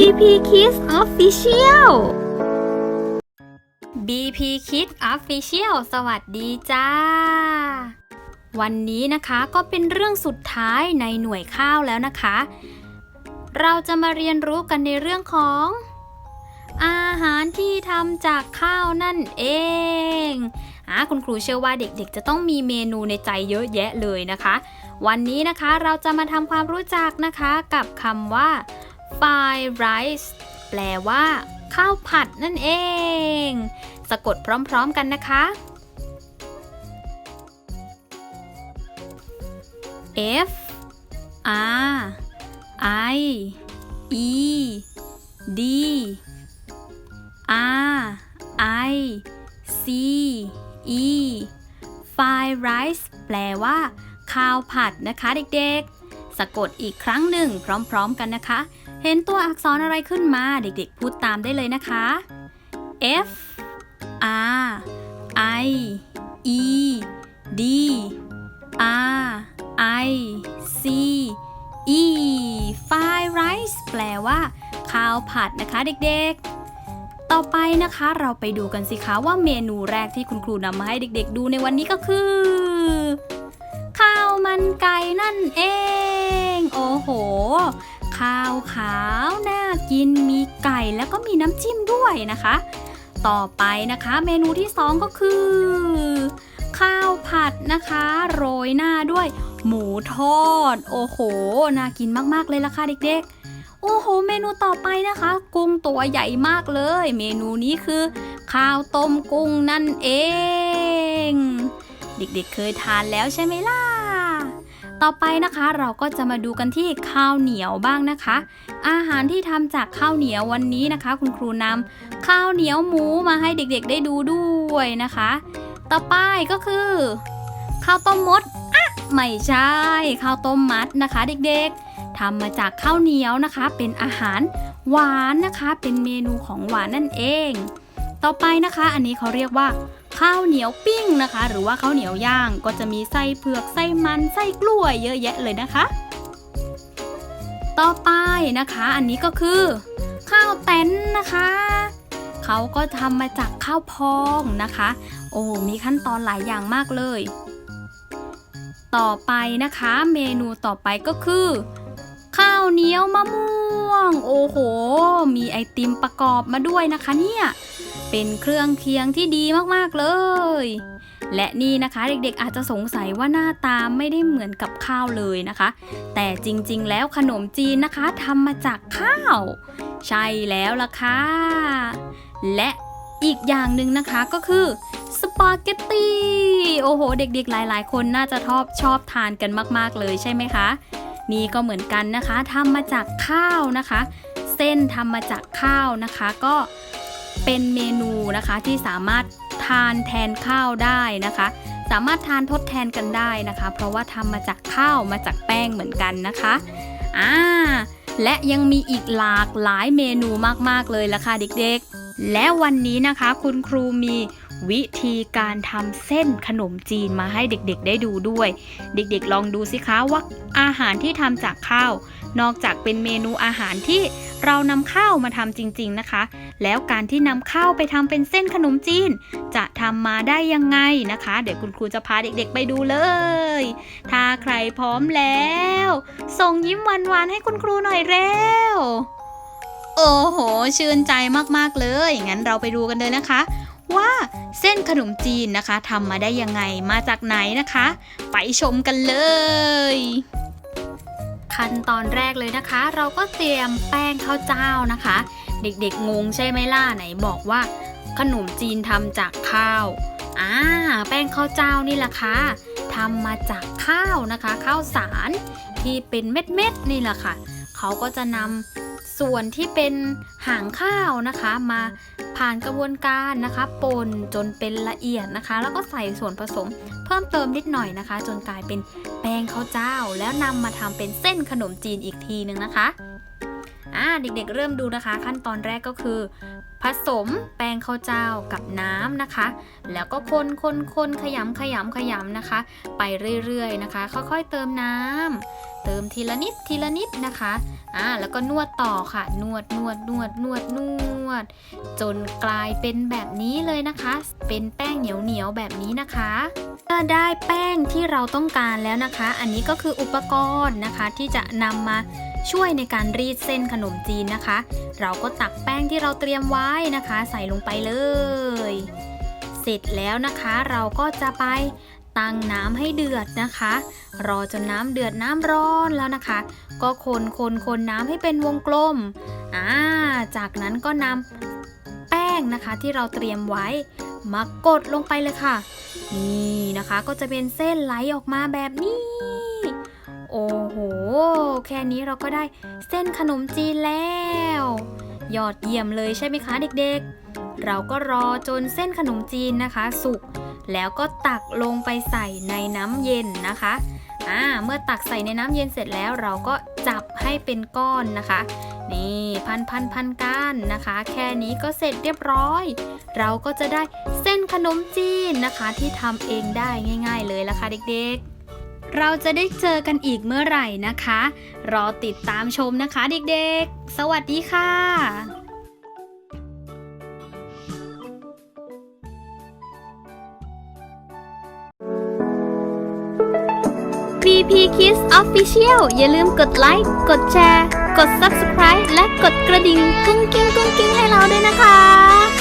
BP Kids Official BP Kids Official สวัสดีจ้า วันนี้นะคะก็เป็นเรื่องสุดท้ายในหน่วยข้าวแล้วนะคะ เราจะมาเรียนรู้กันในเรื่องของ อาหารที่ทำจากข้าวนั่นเองอ่าคุณครูเชื่อว่าเด็กๆ จะต้องมีเมนูในใจเยอะแยะเลยนะคะ วันนี้นะคะเราจะมาทำความรู้จักนะคะกับคำว่า fried rice แปลว่า ข้าวผัดนั่นเอง สะกดพร้อมๆกันนะคะ F R I E D R I C E Fry rice แปลว่า ข้าวผัดนะคะเด็กๆ สะกดอีกครั้งหนึ่งพร้อมๆกันนะคะ เห็นตัวอักษรอะไรขึ้นมาเด็กๆ พูดตามได้เลยนะคะ F R I E D R I C E fried rice แปลว่าข้าวผัดนะคะเด็กๆ ต่อไปนะคะเราไปดูกันสิคะว่าเมนูแรกที่คุณครูนำมาให้เด็กๆ ดูในวันนี้ก็คือ ข้าวมันไก่นั่นเอง โอ้โห ข้าวขาวน่ากินมีไก่แล้วก็มีน้ำจิ้มด้วยนะคะ ต่อไปนะคะเมนูที่สองก็คือ ข้าวผัดนะคะ โรยหน้าด้วย หมูทอด โอ้โห น่ากินมากๆเลยล่ะค่ะเด็กๆ โอ้โห เมนูต่อไปนะคะ กุ้งตัวใหญ่มากเลย เมนูนี้คือ ข้าวต้มกุ้งนั่นเอง เด็กๆเคยทานแล้วใช่ไหมล่ะ ต่อไปนะคะเราก็จะมาดูกันที่ข้าวเหนียวบ้างนะคะ อาหารที่ทำจากข้าวเหนียววันนี้นะคะ คุณครูนำข้าวเหนียวหมูมาให้เด็กๆ ได้ดูด้วยนะคะ ต่อไปก็คือ ข้าวต้มมดอะไม่ใช่ข้าวต้มมัดนะคะ เด็กๆทำมาจากข้าวเหนียวนะคะ เป็นอาหารหวานนะคะ เป็นเมนูของหวานนั่นเอง ต่อไปนะคะ อันนี้เขาเรียกว่า ข้าวเหนียวปิ้งนะคะ หรือว่าข้าวเหนียวย่างก็จะมีไส้เผือกไส้มันไส้กล้วยเยอะแยะเลยนะคะ ต่อไปนะคะ อันนี้ก็คือ ข้าวแตนนะคะเขาก็ทำมาจากข้าวพองนะคะ โอ้มีขั้นตอนหลายอย่างมากเลย ต่อไปนะคะ เมนูต่อไปก็คือ ข้าวเหนียวมะม่วง โอ้โห มีไอติมประกอบมาด้วยนะคะเนี่ย เป็นเครื่องเคียงที่ดีมากๆเลย และนี่นะคะเด็กๆอาจจะสงสัยว่าหน้าตาไม่ได้เหมือนกับข้าวเลยนะคะ แต่จริงๆ แล้วขนมจีนนะคะทำมาจากข้าว ใช่แล้วล่ะค่ะ และอีกอย่างหนึ่งนะคะก็คือสปาเกตตีโอ้โห เด็กๆ หลายๆ คนน่าจะชอบชอบทานกันมากๆเลยใช่ไหมคะ นี่ก็เหมือนกันนะคะทำมาจากข้าวนะคะ เส้นทำมาจากข้าวนะคะ ก็ เป็นเมนูนะคะที่สามารถทานแทนข้าวได้นะคะ สามารถทานทดแทนกันได้นะคะ เพราะว่าทำมาจากข้าวมาจากแป้งเหมือนกันนะคะอ่าและยังมีอีกหลากหลายเมนูมากๆเลยละค่ะเด็กๆ และวันนี้นะคะคุณครูมีวิธีการทำเส้นขนมจีนมาให้เด็กๆได้ดูด้วย เด็กๆ ลองดูสิคะว่าอาหารที่ทำจากข้าวนอกจากเป็นเมนูอาหารที่เรานำข้าวมาทำจริงๆนะคะ แล้วการที่นำข้าวไปทำเป็นเส้นขนมจีน จะทำมาได้ยังไงนะคะ เดี๋ยวคุณครูจะพาเด็กๆไปดูเลย ถ้าใครพร้อมแล้ว ส่งยิ้มหวานๆให้คุณครูหน่อยเร็ว โอ้โห ชื่นใจมากๆเลย งั้นเราไปดูกันเลยนะคะ ว่าเส้นขนมจีนนะคะทำมาได้ยังไงมาจากไหนนะคะ ไปชมกันเลย ขั้นตอนแรกเลยนะคะ เราก็เตรียมแป้งข้าวเจ้านะคะ เด็กๆงงใช่ไหมล่ะไหนบอกว่า ขนมจีนทำจากข้าวอ่าแป้งข้าวเจ้านี่แหละค่ะทำมาจากข้าวนะคะ ข้าวสารที่เป็นเม็ดๆนี่แหละค่ะเขาก็จะนำ ส่วนที่เป็นหางข้าวนะคะ มาผ่านกระบวนการนะคะป่นจนเป็นละเอียดนะคะ แล้วก็ใส่ส่วนผสมเพิ่มเติมนิดหน่อยนะคะ จนกลายเป็นแป้งข้าวเจ้า แล้วนำมาทำเป็นเส้นขนมจีนอีกทีนึงนะคะ อ่าเด็กๆเริ่มดูนะคะ ขั้นตอนแรกก็คือ ผสมแป้งข้าวเจ้ากับน้ำนะคะ แล้วก็คนคนคนขยำขยำขยำนะคะ ไปเรื่อยๆนะคะ ค่อยๆเติมน้ำเติมทีละนิดทีละนิดนะคะอ่าแล้วก็นวดต่อค่ะ นวดนวดนวดนวดนวด จนกลายเป็นแบบนี้เลยนะคะ เป็นแป้งเหนียวเหนียวๆแบบนี้นะคะเมื่อได้แป้งที่เราต้องการแล้วนะคะ อันนี้ก็คืออุปกรณ์นะคะที่จะนำมา ช่วยในการรีดเส้นขนมจีนนะคะ เราก็ตักแป้งที่เราเตรียมไว้นะคะ ใส่ลงไปเลย เสร็จแล้วนะคะเราก็จะไปตั้งน้ำให้เดือดนะคะ รอจนน้ำเดือดน้ำร้อนแล้วนะคะ ก็คนคนคนน้ำให้เป็นวงกลมอ่าจากนั้นก็นำแป้งนะคะที่เราเตรียมไว้มากดลงไปเลยค่ะ นี่นะคะก็จะเป็นเส้นไหลออกมาแบบนี้ โอ้โห แค่นี้เราก็ได้เส้นขนมจีนแล้ว ยอดเยี่ยมเลยใช่ไหมคะเด็กๆ เราก็รอจนเส้นขนมจีนนะคะ สุก แล้วก็ตักลงไปใส่ในน้ำเย็นนะคะ อ่า เมื่อตักใส่ในน้ำเย็นเสร็จแล้วเราก็จับให้เป็นก้อนนะคะ นี่พันพันพันก้านนะคะ แค่นี้ก็เสร็จเรียบร้อย เราก็จะได้เส้นขนมจีนนะคะ ที่ทำเองได้ง่าย ๆ เลยละค่ะเด็กๆ เราจะได้เจอกันอีกเมื่อไหร่นะคะ รอติดตามชมนะคะเด็กๆ สวัสดีค่ะ BP Kids Official อย่าลืมกดไลค์ กดแชร์ กด Subscribe และกดกระดิ่งกุ้งกิ้งกุ้งกิ้งให้เราด้วยนะคะ